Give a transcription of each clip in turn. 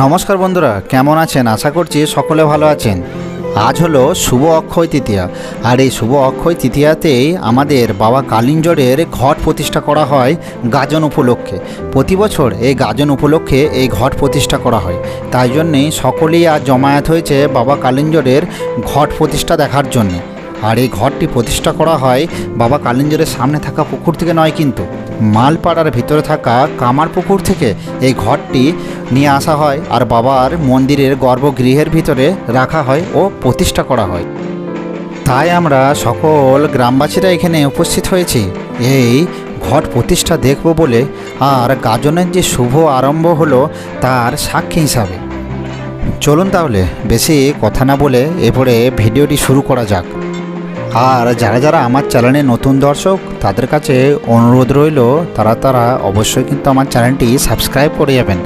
নমস্কার বন্ধুরা, কেমন আছেন? আশা করছি সকলে ভালো আছেন। আজ হলো শুভ অক্ষয় তৃতীয়া। আর এই শুভ অক্ষয় তৃতীয়াতেই আমাদের বাবা কালিঞ্জরের ঘট প্রতিষ্ঠা করা হয় গাজন উপলক্ষে। প্রতি বছর এই গাজন উপলক্ষে এই ঘট প্রতিষ্ঠা করা হয়। তাই জন্যেই সকলেই আজ জমায়েত হয়েছে বাবা কালিঞ্জরের ঘট প্রতিষ্ঠা দেখার জন্যে। আর এই ঘরটি প্রতিষ্ঠা করা হয় বাবা কালিঞ্জরের সামনে থাকা পুকুর থেকে নয় কিন্তু। মালপাড়ার ভিতরে থাকা কামার পুকুর থেকে এই ঘরটি নিয়ে আসা হয় আর বাবার মন্দিরের গর্ভগৃহের ভিতরে রাখা হয় ও প্রতিষ্ঠা করা হয়। তাই আমরা সকল গ্রামবাসীরা এখানে উপস্থিত হয়েছি। এই ঘট প্রতিষ্ঠা দেখব বলে আর গাজনের যে শুভ আরম্ভ হলো তার সাক্ষী হিসাবে। চলুন তাহলে বেশি কথা না বলে এরপরে ভিডিওটি শুরু করা যাক। আর যারা যারা আমার চ্যানেলে নতুন দর্শক, তাদের কাছে অনুরোধ রইল, তারা তারা অবশ্যই কিন্তু আমার চ্যানেলটি সাবস্ক্রাইব করে যাবেন।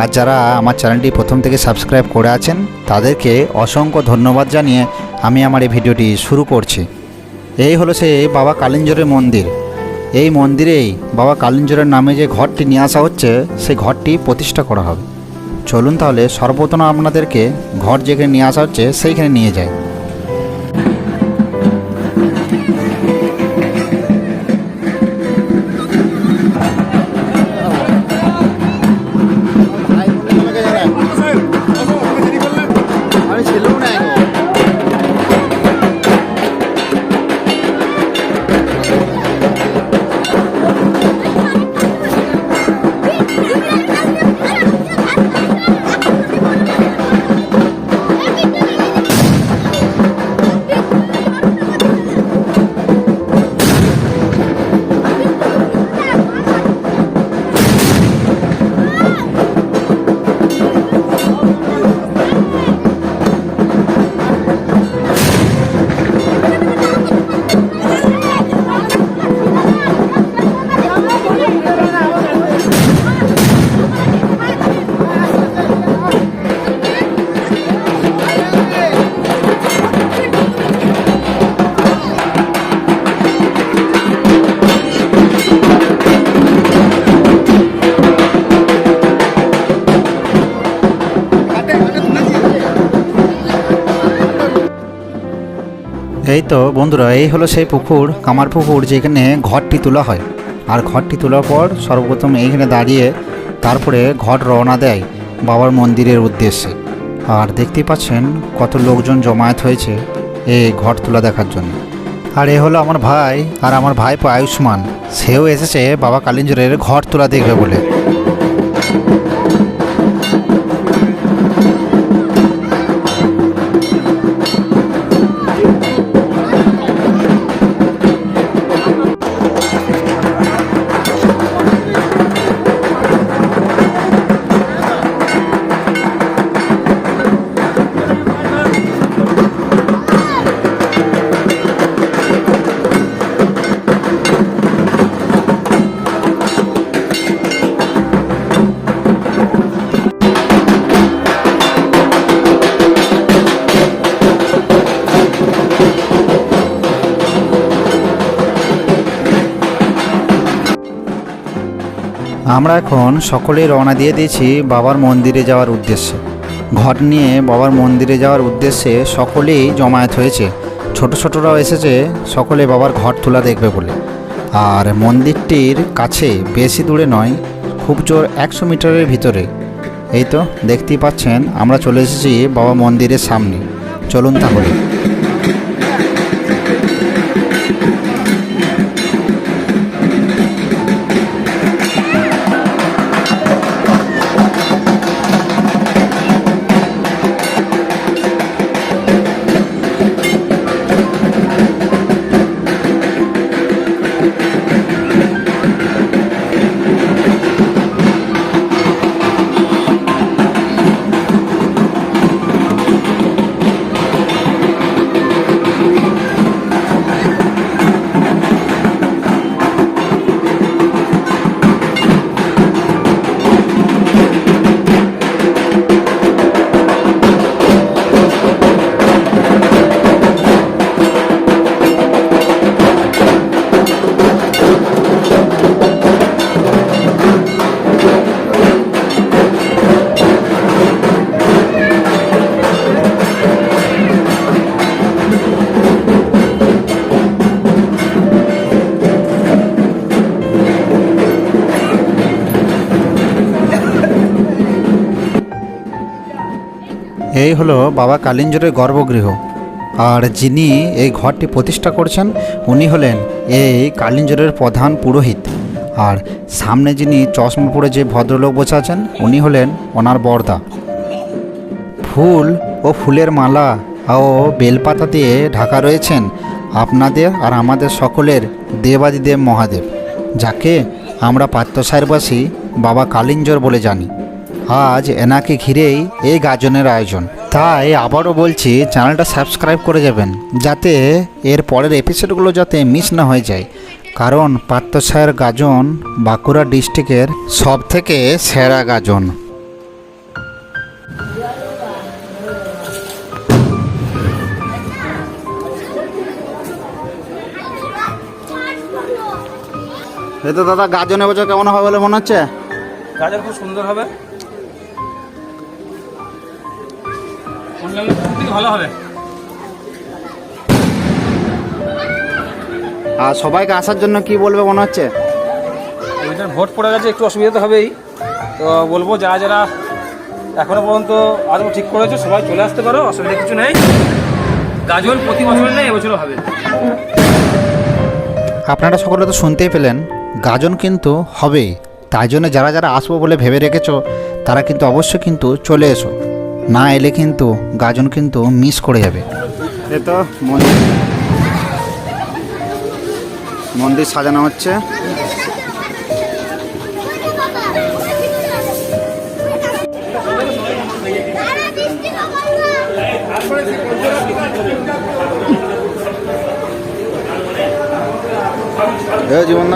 আর যারা আমার চ্যানেলটি প্রথম থেকে সাবস্ক্রাইব করে আছেন, তাদেরকে অসংখ্য ধন্যবাদ জানিয়ে আমি আমার এই ভিডিওটি শুরু করছি। এই হলো সেই বাবা কালিঞ্জরের মন্দির। এই মন্দিরেই বাবা কালিঞ্জরের নামে যে ঘরটি নিয়ে আসা হচ্ছে, সেই ঘরটি প্রতিষ্ঠা করা হবে। চলুন তাহলে সর্বপ্রথম আপনাদেরকে ঘর যেখানে নিয়ে আসা হচ্ছে, সেইখানে নিয়ে যায় angle. এই তো বন্ধুরা, এই হলো সেই পুকুর, কামার পুকুর, যেখানে ঘরটি তোলা হয়। আর ঘরটি তোলার পর সর্বপ্রথম এইখানে দাঁড়িয়ে তারপরে ঘর রওনা দেয় বাবার মন্দিরের উদ্দেশ্যে। আর দেখতেই পাচ্ছেন কত লোকজন জমায়েত হয়েছে এই ঘর তোলা দেখার জন্য। আর এ হলো আমার ভাই, আর আমার ভাইপো আয়ুষ্মান। সেও এসেছে বাবা কালিঞ্জরের ঘর তোলা দেখবে বলে। আমরা এখন সকলেই রওনা দিয়ে দিয়েছি বাবার মন্দিরে যাওয়ার উদ্দেশ্যে। ঘট নিয়ে বাবার মন্দিরে যাওয়ার উদ্দেশ্যে সকলেই জমায়েত হয়েছে। ছোট ছোটরাও এসেছে, সকলে বাবার ঘট তোলা দেখবে বলে। আর মন্দিরটির কাছে বেশি দূরে নয়, খুব জোর একশো মিটারের ভিতরে। এই তো, দেখতেই পাচ্ছেন, আমরা চলে এসেছি বাবা মন্দিরের সামনে। চলুন তাহলে। এই হলো বাবা কালিঞ্জরের গর্ভগৃহ। আর যিনি এই ঘরটি প্রতিষ্ঠা করছেন, উনি হলেন এই কালিঞ্জরের প্রধান পুরোহিত। আর সামনে যিনি চশমা পরে যে ভদ্রলোক বসে আছেন, উনি হলেন ওনার বর্দা। ফুল ও ফুলের মালা ও বেলপাতা দিয়ে ঢাকা রয়েছেন আপনাদের আর আমাদের সকলের দেবাদিদেব মহাদেব, যাকে আমরা পাত্রসাহেরবাসী বাবা কালিঞ্জর বলে জানি। আজ এনাকে ঘিরেই এই গাজনের আয়োজন। তাই আবারও বলছি চ্যানেলটা সাবস্ক্রাইব করে যাবেন যাতে এর পরের এপিসোডগুলো যাতে মিস না হয়ে যায়। কারণ পাত্রসাহের গাজন বাঁকুড়া ডিস্ট্রিক্টের সব থেকে সেরা গাজন। এই তো দাদা গাজনে বছর কেমন হবে বলে মনে হচ্ছে? গাজর খুব সুন্দর হবে। অন্যান্য থেকে ভালো হবে? আর সবাইকে আসার জন্য কি বলবে মনে হচ্ছে? ওইটার ভোট পড়ে গেছে একটু অসুবিধা তো হবেই। তো বলব যারা যারা এখনও পর্যন্ত আরও ঠিক করেছে সবাই চলে আসতে পারো অসুবিধা কিছু নেই। গাজর প্রতি বছর নেই এবছরও হবে। আপনারা সকলে তো শুনতেই পেলেন গাজন কিন্তু হবেই। তাই জন্য যারা যারা আসব বলে ভেবে রেখেছো তারা কিন্তু অবশ্যই কিন্তু চলে এসো। না এলে কিন্তু গাজন কিন্তু মিস করে যাবে। এ তো মন্দির। মন্দির সাজানো হচ্ছে। জীবন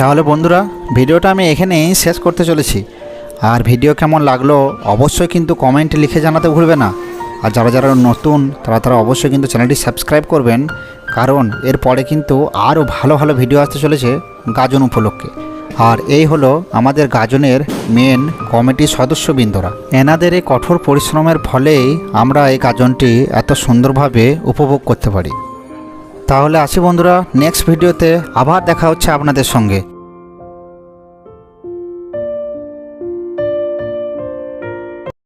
তাহলে বন্ধুরা, ভিডিওটা আমি এখানেই শেষ করতে চলেছি। আর ভিডিও কেমন লাগল অবশ্যই কিন্তু কমেন্ট লিখে জানাতে ভুলবে না। আর যারা যারা নতুন, তারা তারা অবশ্যই কিন্তু চ্যানেলটি সাবস্ক্রাইব করবেন। কারণ এরপরে কিন্তু আরও ভালো ভালো ভিডিও আসতে চলেছে গাজন উপলক্ষে। আর এই হলো আমাদের গাজনের মেন কমিটির সদস্যবৃন্দরা। এনাদের এই কঠোর পরিশ্রমের ফলেই আমরা এই গাজনটি এত সুন্দরভাবে উপভোগ করতে পারি। তাহলে আসি বন্ধুরা নেক্সট ভিডিওতে আবার দেখা হচ্ছে আপনাদের সঙ্গে।